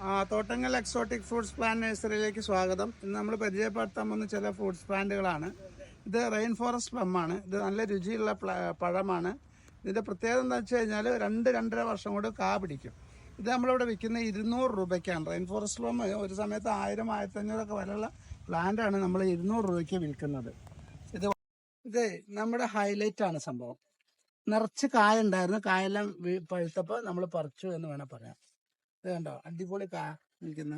ആ, Thottangal exotic fruits plant നഴ്സറിയിലേക്ക് സ്വാഗതം. ഇന്ന് നമ്മൾ പരിചയപ്പെടുത്താൻ വന്ന ചില ഫ്രൂട്ട്സ് പ്ലാന്റുകളാണ്. ഇത് റെയിൻ ഫോറസ്റ്റ് പ്ലമ്മാണ് ഇത് നല്ല രുചിയുള്ള പഴമാണ്. ഇതിന്റെ പ്രത്യേകത എന്താ വെച്ച് കഴിഞ്ഞാൽ രണ്ട് രണ്ടര വർഷം കൊണ്ട് കാ പിടിക്കും. ഇത് നമ്മളിവിടെ വിൽക്കുന്ന ഇരുന്നൂറ് രൂപയ്ക്കാണ്. റെയിൻ ഫോറസ്റ്റ് പ്ലം ഒരു സമയത്ത് ആയിരം ആയിരത്തി അഞ്ഞൂറൊക്കെ വിലയുള്ള പ്ലാന്റാണ് നമ്മൾ ഇരുന്നൂറ് രൂപയ്ക്ക് വിൽക്കുന്നത്. ഇത് ഇത് നമ്മുടെ ഹൈലൈറ്റ് ആണ് സംഭവം. നിറച്ച് കായ ഉണ്ടായിരുന്നു. കായെല്ലാം പഴുത്തപ്പോൾ നമ്മൾ പറിച്ചു എന്ന് വേണം പറയാം. ഇത് കണ്ടോ? അടിപൊളി കാ നിൽക്കുന്ന.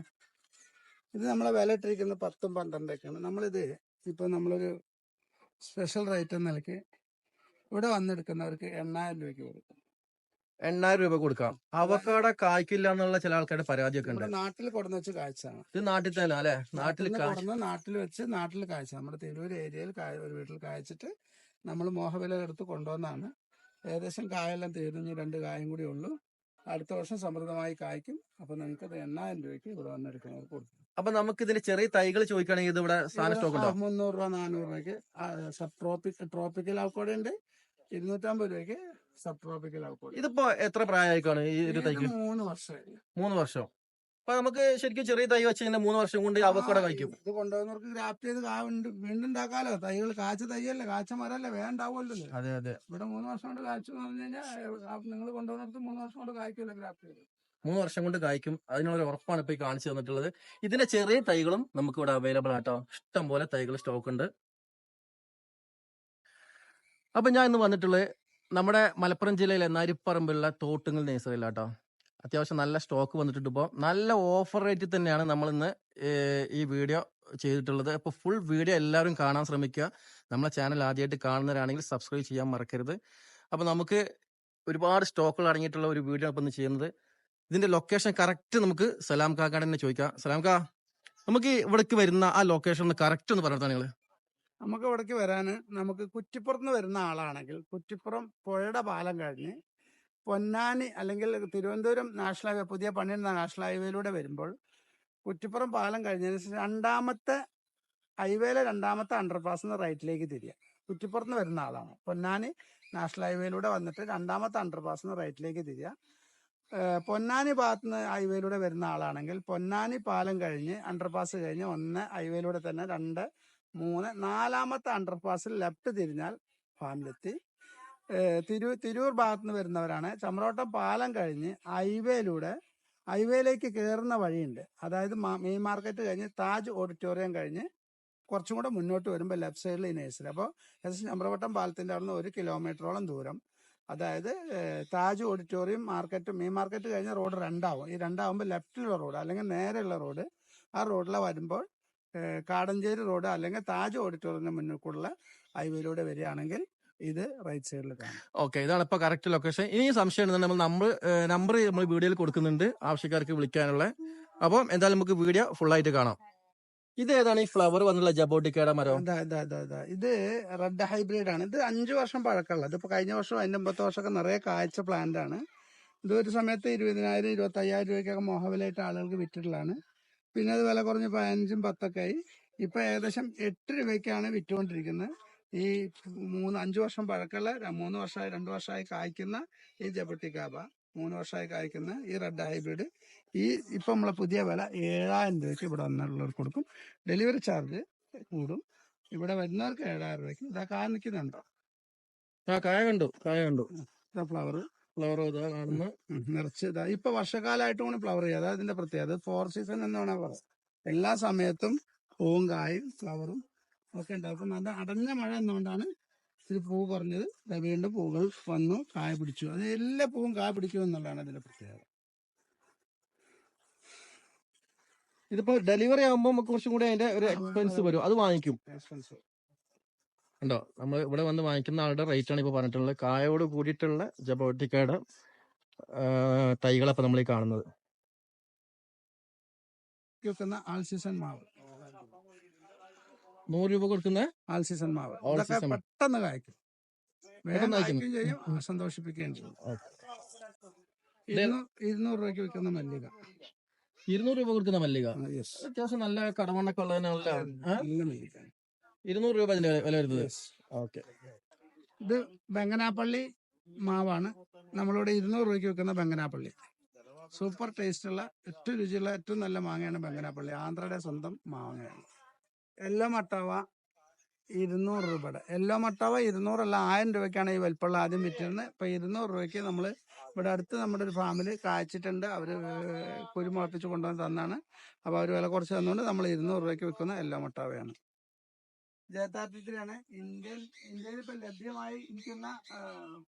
ഇത് നമ്മളെ വില ഇട്ടിരിക്കുന്നത് പത്തും പന്ത്രണ്ടൊക്കെയാണ്. നമ്മളിത് ഇപ്പൊ നമ്മളൊരു സ്പെഷ്യൽ റേറ്റ് എന്ന നിലയ്ക്ക് ഇവിടെ വന്നെടുക്കുന്നവർക്ക് എണ്ണായിരം രൂപയ്ക്ക് കൊടുക്കും. എണ്ണായിരം രൂപ കൊടുക്കാം. അവക്കാട കായ്ക്കില്ല എന്നുള്ള ചില ആൾക്കാരുടെ പരാതിയൊക്കെ ഉണ്ട്. നമ്മുടെ നാട്ടിൽ കൊടുന്ന് വെച്ച് കാഴ്ചയാണ്. ഇത് നാട്ടിൽ തന്നെ അല്ലെ? നാട്ടിൽ കൊടുന്ന് നാട്ടിൽ വെച്ച് നാട്ടിൽ കാഴ്ച. നമ്മുടെ തിരൂർ ഏരിയയിൽ കായ ഒരു വീട്ടിൽ കായ്ച്ചിട്ട് നമ്മൾ മോഹവില എടുത്ത് കൊണ്ടുവന്നാണ്. ഏകദേശം കായെല്ലാം തീർന്നു. ഇനി രണ്ട് കായും കൂടി ഉള്ളൂ. അടുത്ത വർഷം സമൃദ്ധമായി കായ്ക്കും. അപ്പൊ നിങ്ങൾക്ക് അത് എണ്ണായിരം രൂപയ്ക്ക് ഇവിടെ വന്നെടുക്കാൻ കൊടുക്കും. അപ്പൊ നമുക്ക് ഇതിന്റെ ചെറിയ തൈകൾ ചോദിക്കുകയാണെങ്കിൽ ഇത് ഇവിടെ സാധനം സ്റ്റോക്ക് ഉണ്ടോ? മുന്നൂറ് രൂപ നാനൂറ് രൂപയ്ക്ക് സബ് ട്രോപ്പിക് ട്രോപ്പിക്കൽ അവക്കോടെ ഉണ്ട്. ഇരുന്നൂറ്റമ്പത് രൂപയ്ക്ക് സബ് ട്രോപ്പിക്കൽ അവക്കോടെ ഇതിപ്പോ എത്ര പ്രായമായിക്കാണ് ഈ ഒരു തൈക്ക്? മൂന്ന് വർഷമായി. മൂന്ന് വർഷം. അപ്പൊ നമുക്ക് ശരിക്കും ചെറിയ തൈ വെച്ച് കഴിഞ്ഞാൽ മൂന്ന് വർഷം കൊണ്ട് അവക്കൂടെ കഴിക്കും. ഇത് കൊണ്ടുവന്നവർക്ക് ഗ്രാഫ്റ്റ് ചെയ്ത് വീണ്ടുണ്ടാക്കാലോ വീണ്ടും വീണ്ടും തൈകൾ കാച്ച തൈയല്ലേ കാച്ച മരല്ലേ വേണ്ടാവുമല്ലോ അതെ അതെ. ഇവിടെ മൂന്ന് വർഷം കൊണ്ട് കാച്ചു പറഞ്ഞു കഴിഞ്ഞാൽ നിങ്ങൾ കൊണ്ടുവന്നിടത്ത് മൂന്ന് വർഷം കൊണ്ട് കായ്ക്കുമല്ലോ ഗ്രാഫ്റ്റ് ചെയ്ത്. മൂന്ന് വർഷം കൊണ്ട് കായ്ക്കും. അതിനുള്ള ഉറപ്പാണ് ഇപ്പൊ ഈ കാണിച്ചു തന്നിട്ടുള്ളത്. ഇതിന്റെ ചെറിയ തൈകളും നമുക്ക് ഇവിടെ അവൈലബിൾ ആട്ടോ. ഇഷ്ടം പോലെ തൈകൾ സ്റ്റോക്ക് ഉണ്ട്. അപ്പൊ ഞാൻ ഇന്ന് വന്നിട്ടുള്ളത് നമ്മുടെ മലപ്പുറം ജില്ലയിലെ നരിപ്പറമ്പുള്ള തോട്ടുങ്ങൽ നേഴ്സറിയിലാട്ടോ അത്യാവശ്യം നല്ല സ്റ്റോക്ക് വന്നിട്ടുണ്ട്. ഇപ്പോൾ നല്ല ഓഫർ റേറ്റിൽ തന്നെയാണ് നമ്മൾ ഇന്ന് ഈ വീഡിയോ ചെയ്തിട്ടുള്ളത്. അപ്പോൾ ഫുൾ വീഡിയോ എല്ലാവരും കാണാൻ ശ്രമിക്കുക. നമ്മളെ ചാനൽ ആദ്യമായിട്ട് കാണുന്നവരാണെങ്കിൽ സബ്സ്ക്രൈബ് ചെയ്യാൻ മറക്കരുത്. അപ്പോൾ നമുക്ക് ഒരുപാട് സ്റ്റോക്കുകൾ അടങ്ങിയിട്ടുള്ള ഒരു വീഡിയോ ഇപ്പം ഇന്ന് ചെയ്യുന്നത്. ഇതിന്റെ ലൊക്കേഷൻ കറക്റ്റ് നമുക്ക് സലാം കാക്കാട് തന്നെ ചോദിക്കാം. സലാം കാ നമുക്ക് ഇവിടേക്ക് വരുന്ന ആ ലൊക്കേഷൻ ഒന്ന് കറക്റ്റ് ഒന്ന് പറഞ്ഞാൽ നിങ്ങൾ നമുക്ക് ഇവിടേക്ക് വരാൻ നമുക്ക് കുറ്റിപ്പുറത്ത് നിന്ന് വരുന്ന ആളാണെങ്കിൽ കുറ്റിപ്പുറം പുഴയുടെ പാലം കഴിഞ്ഞ് പൊന്നാനി അല്ലെങ്കിൽ തിരുവനന്തപുരം നാഷണൽ ഹൈവേ പുതിയ പണിയുന്ന നാഷണൽ ഹൈവേയിലൂടെ വരുമ്പോൾ കുറ്റിപ്പുറം പാലം കഴിഞ്ഞതിന് ശേഷം രണ്ടാമത്തെ ഹൈവേയിലെ രണ്ടാമത്തെ അണ്ടർപാസ് നിന്ന് റൈറ്റിലേക്ക് തിരിയുക കുറ്റിപ്പുറത്ത് നിന്ന് വരുന്ന ആളാണ്. പൊന്നാനി നാഷണൽ ഹൈവേയിലൂടെ വന്നിട്ട് രണ്ടാമത്തെ അണ്ടർപാസ് നിന്ന് റൈറ്റിലേക്ക് തിരിയുക പൊന്നാനി ഭാഗത്ത് നിന്ന് ഹൈവേയിലൂടെ വരുന്ന ആളാണെങ്കിൽ പൊന്നാനി പാലം കഴിഞ്ഞ് അണ്ടർപാസ് കഴിഞ്ഞ് ഒന്ന് ഹൈവേയിലൂടെ തന്നെ രണ്ട് മൂന്ന് നാലാമത്തെ അണ്ടർപാസിൽ ലെഫ്റ്റ് തിരിഞ്ഞാൽ ഫാമിലെത്തി. ഏഹ് തിരു തിരൂർ ഭാഗത്തു നിന്ന് വരുന്നവരാണ്. ചമ്രോട്ടം പാലം കഴിഞ്ഞ് ഹൈവേയിലൂടെ ഹൈവേയിലേക്ക് കയറുന്ന വഴിയുണ്ട്. അതായത് മെയിൻ മാർക്കറ്റ് കഴിഞ്ഞ് താജ് ഓഡിറ്റോറിയം കഴിഞ്ഞ് കുറച്ചും കൂടെ മുന്നോട്ട് വരുമ്പോൾ ലെഫ്റ്റ് സൈഡിൽ ഈ നേഴ്സറി. അപ്പോൾ ഏകദേശം ചമ്രവട്ടം പാലത്തിന്റെ അവിടെ നിന്ന് ഒരു കിലോമീറ്ററോളം ദൂരം. അതായത് Taj auditorium market main market കഴിഞ്ഞ റോഡ് രണ്ടാവും. ഈ രണ്ടാവുമ്പോൾ ലെഫ്റ്റിലുള്ള റോഡ് അല്ലെങ്കിൽ നേരെയുള്ള റോഡ്. ആ റോഡിലെ വരുമ്പോൾ കാടഞ്ചേരി റോഡ് അല്ലെങ്കിൽ താജ് ഓഡിറ്റോറിയത്തിന് മുന്നിൽ കൂടുള്ള ഹൈവേയിലൂടെ വരികയാണെങ്കിൽ ഇത് റൈറ്റ് സൈഡിൽ കാണാം. ഓക്കെ ഇതാണ് ഇപ്പൊ കറക്റ്റ് ലൊക്കേഷൻ. ഇനി സംശയം നമ്മൾ നമ്മൾ നമ്പർ നമ്മൾ വീഡിയോയിൽ കൊടുക്കുന്നുണ്ട് ആവശ്യക്കാർക്ക് വിളിക്കാനുള്ള. അപ്പം എന്തായാലും നമുക്ക് വീഡിയോ ഫുൾ ആയിട്ട് കാണാം. ഇത് ഏതാണ് ഈ ഫ്ലവർ വന്നുള്ള ജബോട്ടിക്കയുടെ മരം? ഇത് റെഡ് ഹൈബ്രിഡ് ആണ് ഇത് അഞ്ചു വർഷം പഴക്കമുള്ള. ഇതിപ്പോ കഴിഞ്ഞ വർഷം അതിന്റെ അമ്പത്തെ വർഷമൊക്കെ നിറയെ കാഴ്ച പ്ലാന്റ് ആണ് ഇത് ഒരു സമയത്ത് ഇരുപതിനായിരം ഇരുപത്തി അയ്യായിരം രൂപയ്ക്കൊക്കെ മോഹവിലായിട്ട് ആളുകൾക്ക് വിറ്റിട്ടുള്ളതാണ്. പിന്നെ അത് വില കുറഞ്ഞ് പതിനഞ്ചും പത്തൊക്കെ ആയി. ഇപ്പൊ ഏകദേശം എട്ട് രൂപയ്ക്കാണ് വിറ്റുകൊണ്ടിരിക്കുന്നത്. ഈ മൂന്ന് അഞ്ചു വർഷം പഴക്കമുള്ള മൂന്ന് വർഷമായി രണ്ട് വർഷമായി കായ്ക്കുന്ന ഈ ജബട്ടിക്കാബ മൂന്ന് വർഷമായി കായ്ക്കുന്ന ഈ റെഡ് ഹൈബ്രിഡ്. ഈ ഇപ്പം നമ്മളെ പുതിയ വില ഏഴായിരം രൂപയ്ക്ക് ഇവിടെ വന്നുള്ളവർക്ക് കൊടുക്കും. ഡെലിവറി ചാർജ് കൂടും. ഇവിടെ വരുന്നവർക്ക് ഏഴായിരം രൂപയ്ക്ക്. ഇതാ കാ നിൽക്കുന്നുണ്ടോ? ആ കായ കണ്ടു കായ കണ്ടു. ഇതാ ഫ്ലവർ. ഫ്ലവർ ഇതാ കാണുന്ന. നിറച്ച് ഇതാ. ഇപ്പൊ വർഷകാലമായിട്ട് കൂടി ഫ്ലവർ ചെയ്യുക. അതാ ഇതിന്റെ പ്രത്യേകത. ഫോർ സീസൺ എന്ന് പറയുക. പറയാം എല്ലാ സമയത്തും പൂവും കായും ഫ്ലവറും ഒക്കെ ഉണ്ടാവും അപ്പം നല്ല അടഞ്ഞ മഴ എന്നുകൊണ്ടാണ് ഇത്തിരി പൂ കുറഞ്ഞത് വീണ്ടും പൂകൾ വന്നു കായ പിടിച്ചു. അത് എല്ലാ പൂവും കായ പിടിക്കും എന്നുള്ളതാണ് അതിന്റെ പ്രത്യേകത. ഇതിപ്പോ ഡെലിവറി ആകുമ്പോൾ നമുക്ക് കുറച്ചും കൂടി അതിന്റെ ഒരു എക്സ്പെൻസ് വരും. അത് വാങ്ങിക്കും. ഉണ്ടോ നമ്മൾ ഇവിടെ വന്ന് വാങ്ങിക്കുന്ന ആളുടെ റേറ്റ് ആണ് ഇപ്പൊ പറഞ്ഞിട്ടുള്ളത്. കായോട് കൂടിയിട്ടുള്ള ജബോട്ടിക്കയുടെ തൈകളപ്പൊ നമ്മൾ ഈ കാണുന്നത്. ആൾ സീസൺ മാവ്. നൂറ് രൂപ കൊടുക്കുന്ന? ആൾ സീസൺ മാവ്. All. പെട്ടെന്ന് കായ്ക്കും. വേഗം പെട്ടെന്ന് കായ്ക്കും. കായ്ക്കുകയും ചെയ്യും സന്തോഷിപ്പിക്കുകയും ചെയ്യും. ഇരുന്നൂറ് രൂപയ്ക്ക് വിൽക്കുന്ന മല്ലിക. ഇരുന്നൂറ് രൂപ കൊടുക്കുന്ന മല്ലിക? അത്യാവശ്യം നല്ല കടമണ്ണൊക്കെ? നല്ല മല്ലിക. ഇരുന്നൂറ് രൂപ അതിന്റെ വില വരുന്നത്. ഓക്കെ. ഇത് ബംഗനാപ്പള്ളി മാവാണ്. നമ്മളിവിടെ ഇരുന്നൂറ് രൂപയ്ക്ക് വെക്കുന്ന ബംഗനാപ്പള്ളി സൂപ്പർ ടേസ്റ്റുള്ള ഏറ്റവും രുചിയുള്ള ഏറ്റവും നല്ല മാങ്ങയാണ് ബംഗനാപ്പള്ളി ആന്ധ്രയുടെ സ്വന്തം മാങ്ങയാണ്. എല്ലോ മട്ടാവ ഇരുന്നൂറ് രൂപയുടെ. എല്ലോ മട്ടാവ ഇരുന്നൂറല്ല ആയിരം രൂപയ്ക്കാണ് ഈ വലിപ്പമുള്ള ആദ്യം വിറ്റിരുന്നത്. ഇപ്പൊ ഇരുന്നൂറ് രൂപയ്ക്ക് നമ്മൾ ഇവിടെ അടുത്ത് നമ്മുടെ ഒരു ഫാമിൽ കായ്ച്ചിട്ടുണ്ട്. അവർ കുരുമുളപ്പിച്ച് കൊണ്ടുവന്ന് തന്നാണ്. അപ്പോൾ അവർ വില കുറച്ച് തന്നുകൊണ്ട് നമ്മൾ ഇരുന്നൂറ് രൂപയ്ക്ക് വിൽക്കുന്ന എല്ലോ മട്ടാവയാണ്. ജയതാർത്ഥ്യത്തിലാണ് ഇന്ത്യൻ ഇന്ത്യയിൽ ഇപ്പൊ ലഭ്യമായി ഇരിക്കുന്ന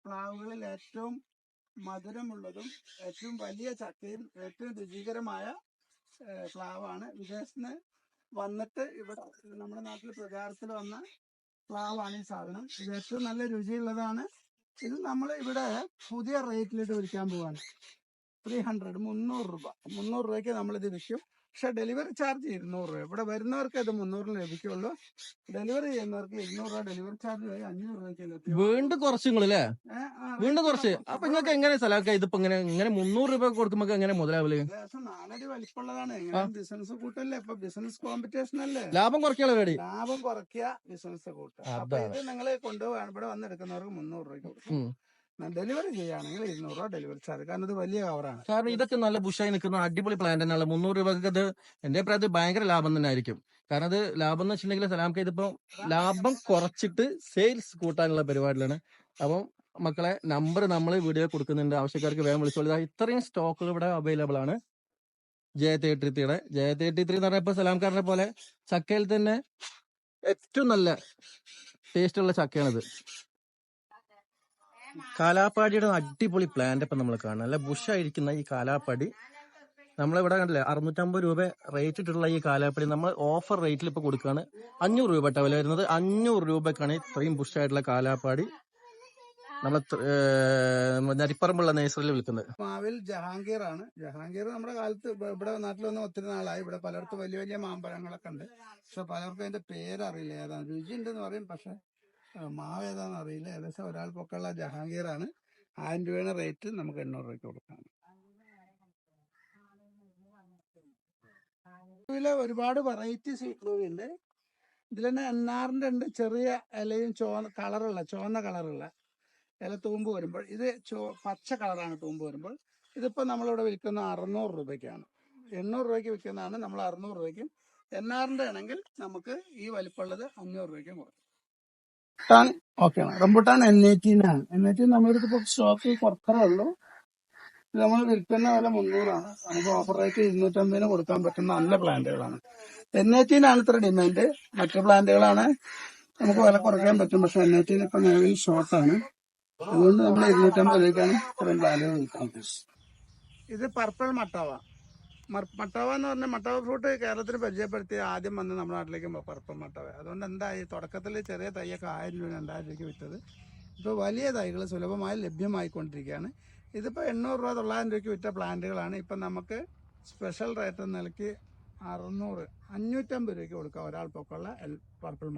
പ്ലാവുകളിൽ ഏറ്റവും മധുരമുള്ളതും ഏറ്റവും വലിയ ചക്കയും ഏറ്റവും രുചികരമായ പ്ലാവാണ്. വിദേശത്ത് വന്നിട്ട് ഇവിടെ നമ്മുടെ നാട്ടിൽ പ്രചാരത്തിൽ വന്ന പ്ലാവാണ് ഈ സാധനം. ഇത് ഏറ്റവും നല്ല രുചിയുള്ളതാണ്. ഇത് നമ്മൾ ഇവിടെ പുതിയ റേറ്റിലിട്ട് വിൽക്കാൻ പോവാണ്. ത്രീ ഹൺഡ്രഡ് മുന്നൂറ് രൂപ. മുന്നൂറ് രൂപയ്ക്ക് നമ്മളിത് വിൽക്കും. പക്ഷെ ഡെലിവറി ചാർജ് ഇരുന്നൂറ് രൂപ. ഇവിടെ വരുന്നവർക്ക് ഇത് മുന്നൂറിന് ലഭിക്കുള്ളൂ. ഡെലിവറി ചെയ്യുന്നവർക്ക് ഇരുന്നൂറ് രൂപ ഡെലിവറി ചാർജ് വഴി അഞ്ഞൂറ് രൂപയ്ക്ക് വീണ്ടും കുറച്ച് നിങ്ങളല്ലേ വീണ്ടും കുറച്ച്. അപ്പൊ നിങ്ങൾക്ക് എങ്ങനെ സ്ഥലമൊക്കെ ഇതിപ്പോ ഇങ്ങനെ ഇങ്ങനെ മുന്നൂറ് രൂപ കൊടുക്കുമ്പോ എങ്ങനെ മുതലാവില്ല നാലടി വലിപ്പമുള്ളതാണ്. എങ്ങനെ ബിസിനസ് കൂട്ടല്ലേ? ഇപ്പൊ ബിസിനസ് കോമ്പറ്റീഷൻ അല്ലേ? ലാഭം കുറയ്ക്കാനുള്ള പരിപാടി. ലാഭം കുറയ്ക്കുക ബിസിനസ് കൂട്ടുക. അപ്പൊ. ഇത് നിങ്ങൾ കൊണ്ടുപോകാൻ ഇവിടെ വന്നെടുക്കുന്നവർക്ക് മുന്നൂറ് രൂപ കൊടുക്കും. ഡെലിവറി ചെയ്യുകയാണെങ്കിൽ ഇരുന്നൂറ് രൂപ ഡെലിവറി ചാർജ് കാരണം ഇത് വലിയ കവറാണ് കാരണം ഇതൊക്കെ നല്ല ബുഷായി നിൽക്കുന്ന അടിപൊളി പ്ലാന്റ് തന്നെയാണ്. മുന്നൂറ് രൂപക്ക് ഇത് എന്റെ അഭിപ്രായത്തിൽ ഭയങ്കര ലാഭം തന്നെ ആയിരിക്കും. കാരണം അത് ലാഭം എന്ന് വെച്ചിട്ടുണ്ടെങ്കിൽ സലാംക്ക് ഇതിപ്പോ ലാഭം കുറച്ചിട്ട് സെയിൽസ് കൂട്ടാനുള്ള പരിപാടിയിലാണ് അപ്പം മക്കളെ നമ്പർ നമ്മൾ വീഡിയോ കൊടുക്കുന്നുണ്ട്. ആവശ്യക്കാർക്ക് വേഗം വിളിച്ചോളൂ. ഇത്രയും സ്റ്റോക്കുകൾ ഇവിടെ അവൈലബിൾ ആണ്. ജയ തേർട്ടി ത്രീയുടെ ജയ തേർട്ടി ത്രീ എന്ന് പറഞ്ഞാൽ ഇപ്പൊ സലാംക്കാരനെ പോലെ ചക്കയിൽ തന്നെ ഏറ്റവും നല്ല ടേസ്റ്റ് ഉള്ള ചക്കയാണിത്. കാലാപ്പാടിയുടെ അടിപൊളി പ്ലാന്റ് ഇപ്പൊ നമ്മൾ കാണാം ബുഷ് ബുഷായിരിക്കുന്ന ഈ കാലാപ്പാടി. നമ്മളിവിടെ കണ്ടില്ലേ അറുന്നൂറ്റമ്പത് രൂപ റേറ്റ് ഇട്ടിട്ടുള്ള ഈ കാലാപ്പടി. നമ്മൾ ഓഫർ റേറ്റിൽ ഇപ്പൊ കൊടുക്കുകയാണ് അഞ്ഞൂറ് രൂപ വില വരുന്നത്. അഞ്ഞൂറ് രൂപക്കാണ് ഇത്രയും ബുഷായിട്ടുള്ള കാലാപ്പാടി നമ്മൾ നരിപ്പറമ്പുള്ള നേഴ്സറിയിൽ വിൽക്കുന്നത്. മാവിൽ ജഹാംഗീർ ആണ് ജഹാംഗീർ നമ്മുടെ കാലത്ത് ഇവ- ഇവിടെ നാട്ടിൽ വന്ന് ഒത്തിരി നാളായി. ഇവിടെ പലർക്കും വലിയ വലിയ മാമ്പഴങ്ങളൊക്കെ ഉണ്ട്. പക്ഷെ പലർക്കും അതിന്റെ പേരറിയില്ല. ഏതാണ് രുചി ഉണ്ടെന്ന് പറയും പക്ഷെ മാവ് ഏതാണെന്ന് അറിയില്ല. ഏകദേശം ഒരാൾ പൊക്കമുള്ള ജഹാംഗീർ ആണ് ആയിരം രൂപയുടെ റേറ്റ് നമുക്ക് എണ്ണൂറ് രൂപയ്ക്ക് കൊടുക്കാം. ഇതിൽ ഒരുപാട് വെറൈറ്റി സ്വീറ്റ് ഉണ്ട്. ഇതിൽ തന്നെ എണ്ണാറിന്റെ ഉണ്ട് ചെറിയ ഇലയും ചുവന്ന കളറുള്ള ചുവന്ന കളറുള്ള ഇല തൂമ്പ് വരുമ്പോൾ ഇത് ചോ പച്ച കളറാണ് തൂമ്പ് വരുമ്പോൾ. ഇതിപ്പോൾ നമ്മളിവിടെ വിൽക്കുന്ന അറുന്നൂറ് രൂപയ്ക്കാണ്. എണ്ണൂറ് രൂപയ്ക്ക് വിൽക്കുന്നതാണ് നമ്മൾ അറുന്നൂറ് രൂപയ്ക്കും. എണ്ണാറിന്റെ ആണെങ്കിൽ നമുക്ക് ഈ വലിപ്പമുള്ളത് അഞ്ഞൂറ് രൂപയ്ക്കും കൊടുക്കും. റംബുട്ടാൻ ഓക്കെ റംബുട്ടാൻ എൻ എയ്റ്റീനാണ് എൻ എയ്റ്റീൻ നമ്മുടെ ഇപ്പോൾ സ്റ്റോക്ക് കുറച്ചേ ഉള്ളൂ ഇത് നമ്മൾ വിൽക്കുന്ന വില മുന്നൂറാണ്. നമുക്ക് ഓഫർ റേറ്റ് ഇരുന്നൂറ്റമ്പതിന് കൊടുക്കാൻ പറ്റുന്ന നല്ല പ്ലാന്റുകളാണ്. എൻ എയ്റ്റീനാണ് ഇത്ര ഡിമാൻഡ് മറ്റു പ്ലാന്റുകളാണ് നമുക്ക് വില കുറയ്ക്കാൻ പറ്റും. പക്ഷെ എൻ എയ്റ്റീൻ ഇപ്പൊ നിലവിൽ ഷോർട്ടാണ് അതുകൊണ്ട് നമ്മൾ ഇരുന്നൂറ്റമ്പത് രൂപയ്ക്കാണ് ഇത്രയും പ്ലാന്റുകൾ വിൽക്കാൻ ഇത് പർപ്പിൾ മട്ടാവ. മട്ടാവ എന്ന് പറഞ്ഞാൽ മട്ടാവ ഫ്രൂട്ട് കേരളത്തിന് പരിചയപ്പെടുത്തി ആദ്യം വന്ന് നമ്മുടെ നാട്ടിലേക്ക് പറപ്പം മട്ടാവ. അതുകൊണ്ട് എന്തായി തുടക്കത്തിൽ ചെറിയ തൈയൊക്കെ ആയിരം രൂപ രണ്ടായിരം രൂപയ്ക്ക് വിറ്റത്. ഇപ്പോൾ വലിയ തൈകൾ സുലഭമായി ലഭ്യമായിക്കൊണ്ടിരിക്കുകയാണ്. ഇതിപ്പോൾ എണ്ണൂറ് രൂപ തൊള്ളായിരം രൂപയ്ക്ക് വിറ്റ പ്ലാന്റുകളാണ്. ഇപ്പം നമുക്ക് സ്പെഷ്യൽ റേറ്റ് നിലയ്ക്ക് അറുന്നൂറ് അഞ്ഞൂറ്റമ്പത് രൂപയ്ക്ക് കൊടുക്കാം. ഒരാൾ പൊക്കമുള്ള പർപ്പിൾ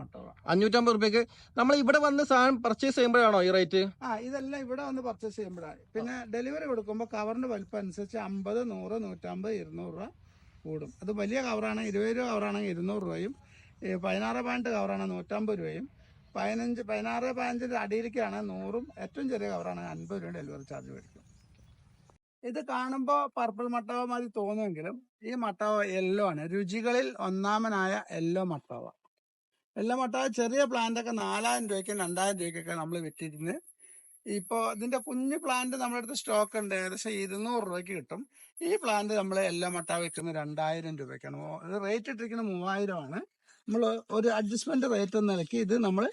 അഞ്ഞൂറ്റമ്പത് റുപ്യക്ക് നമ്മൾ ഇവിടെ വന്ന് സാധനം പർച്ചേസ് ചെയ്യുമ്പോഴാണോ ഈ റേറ്റ് ആ ഇതെല്ലാം ഇവിടെ വന്ന് പർച്ചേസ് ചെയ്യുമ്പോഴാണ്. പിന്നെ ഡെലിവറി കൊടുക്കുമ്പോൾ കവറിന്റെ വലിപ്പം അനുസരിച്ച് അമ്പത് നൂറ് നൂറ്റമ്പത് ഇരുന്നൂറ് രൂപ കൂടും. അത് വലിയ കവറാണ് ഇരുപത് രൂപ കവറാണെങ്കിൽ ഇരുന്നൂറ് രൂപയും പതിനാറ് പാന്റ് കവറാണ് നൂറ്റമ്പത് രൂപയും പതിനഞ്ച് പതിനാറ് പതിനഞ്ചിന്റെ അടിയിലേക്കാണ് നൂറും ഏറ്റവും ചെറിയ കവറാണ് അൻപത് രൂപ ഡെലിവറി ചാർജ് മേടിക്കും. ഇത് കാണുമ്പോൾ പർപ്പിൾ മട്ടവ മാതിരി തോന്നുമെങ്കിലും ഈ മട്ടവ യെല്ലോ ആണ്. രുചികളിൽ ഒന്നാമനായ യെല്ലോ മട്ടവ. യെല്ലോ മട്ടാ ചെറിയ പ്ലാന്റ് ഒക്കെ നാലായിരം രൂപയ്ക്കും രണ്ടായിരം രൂപയ്ക്കൊക്കെ നമ്മൾ വിറ്റിരുന്ന്. ഇപ്പോൾ ഇതിന്റെ കുഞ്ഞു പ്ലാന്റ് നമ്മുടെ അടുത്ത് സ്റ്റോക്ക് ഉണ്ട്. ഏകദേശം ഇരുന്നൂറ് രൂപയ്ക്ക് കിട്ടും. ഈ പ്ലാന്റ് നമ്മൾ എല്ലാ മട്ട വെക്കുന്നത് രണ്ടായിരം രൂപയ്ക്കാണ്. ഇത് റേറ്റ് ഇട്ടിരിക്കുന്നത് മൂവായിരമാണ്. നമ്മൾ ഒരു അഡ്ജസ്റ്റ്മെന്റ് റേറ്റ് എന്ന നിലയ്ക്ക് ഇത് നമ്മൾ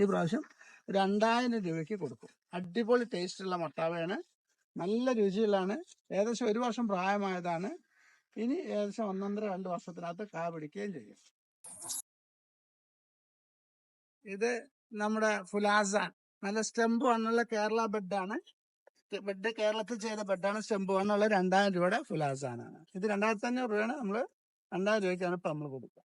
ഈ പ്രാവശ്യം രണ്ടായിരം രൂപയ്ക്ക് കൊടുക്കും. അടിപൊളി ടേസ്റ്റ് ഉള്ള മട്ടാവയാണ്. നല്ല രുചിയുള്ളതാണ്. ഏകദേശം ഒരു വർഷം പ്രായമായതാണ്. ഇനി ഏകദേശം ഒന്നൊന്നര രണ്ട് വർഷത്തിനകത്ത് കാ പിടിക്കുകയും ചെയ്യും. ഇത് നമ്മുടെ ഫുലാസാൻ. നല്ല സ്റ്റെമ്പ് വണ്ണുള്ള കേരള ബെഡാണ്. ബെഡ് കേരളത്തിൽ ചെയ്ത ബെഡാണ് സ്റ്റെമ്പ് വണ്ണുള്ള രണ്ടായിരം രൂപയുടെ ഫുലാസാനാണ്. ഇത് രണ്ടായിരത്തി അഞ്ഞൂറ് രൂപയാണ് നമ്മൾ രണ്ടായിരം രൂപയ്ക്കാണ് ഇപ്പൊ നമ്മൾ കൊടുക്കുക.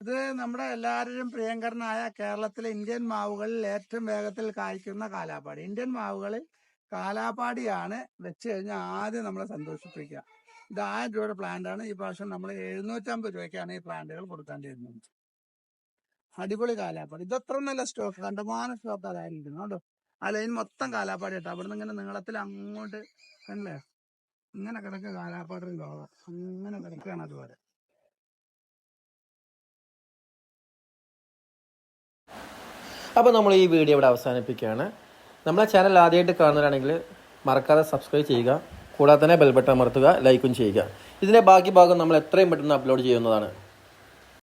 ഇത് നമ്മുടെ എല്ലാവരും പ്രിയങ്കരനായ കേരളത്തിലെ ഇന്ത്യൻ മാവുകളിൽ ഏറ്റവും വേഗത്തിൽ കായ്ക്കുന്ന കാലാപ്പാടി ഇന്ത്യൻ മാവുകളിൽ കാലാപ്പാടിയാണ് വെച്ച് കഴിഞ്ഞാൽ ആദ്യം നമ്മളെ സന്തോഷിപ്പിക്കുക. ഇത് ആയിരം രൂപയുടെ പ്ലാന്റ് ആണ് ഈ പ്രാവശ്യം നമ്മൾ എഴുന്നൂറ്റമ്പത് രൂപയ്ക്കാണ് ഈ പ്ലാന്റുകൾ കൊടുക്കേണ്ടിയിരുന്നത് അടിപൊളി കാലാപ്പാടി. ഇത് അത്ര നല്ല സ്റ്റോക്ക് കണ്ടമാനം സ്റ്റോക്ക് അതായിരിക്കുന്നു. കേട്ടോ ആ ലൈൻ മൊത്തം കാലാപ്പാടി കേട്ടോ. നിന്ന് ഇങ്ങനെ നീളത്തിൽ അങ്ങോട്ട് അല്ലേ? ഇങ്ങനെ കിടക്കുക കാലാപ്പാടി ലോകം. അങ്ങനെ കിടക്കുകയാണ് അതുപോലെ. അപ്പോൾ നമ്മൾ ഈ വീഡിയോ ഇവിടെ അവസാനിപ്പിക്കുകയാണ്. നമ്മളെ ചാനൽ ആദ്യമായിട്ട് കാണുന്നവരാണെങ്കിൽ മറക്കാതെ സബ്സ്ക്രൈബ് ചെയ്യുക. കൂടാതെ തന്നെ ബെൽബട്ടൺ അമർത്തുക ലൈക്കും ചെയ്യുക. ഇതിന്റെ ബാക്കി ഭാഗം നമ്മൾ എത്രയും പെട്ടെന്ന് അപ്ലോഡ് ചെയ്യുന്നതാണ്.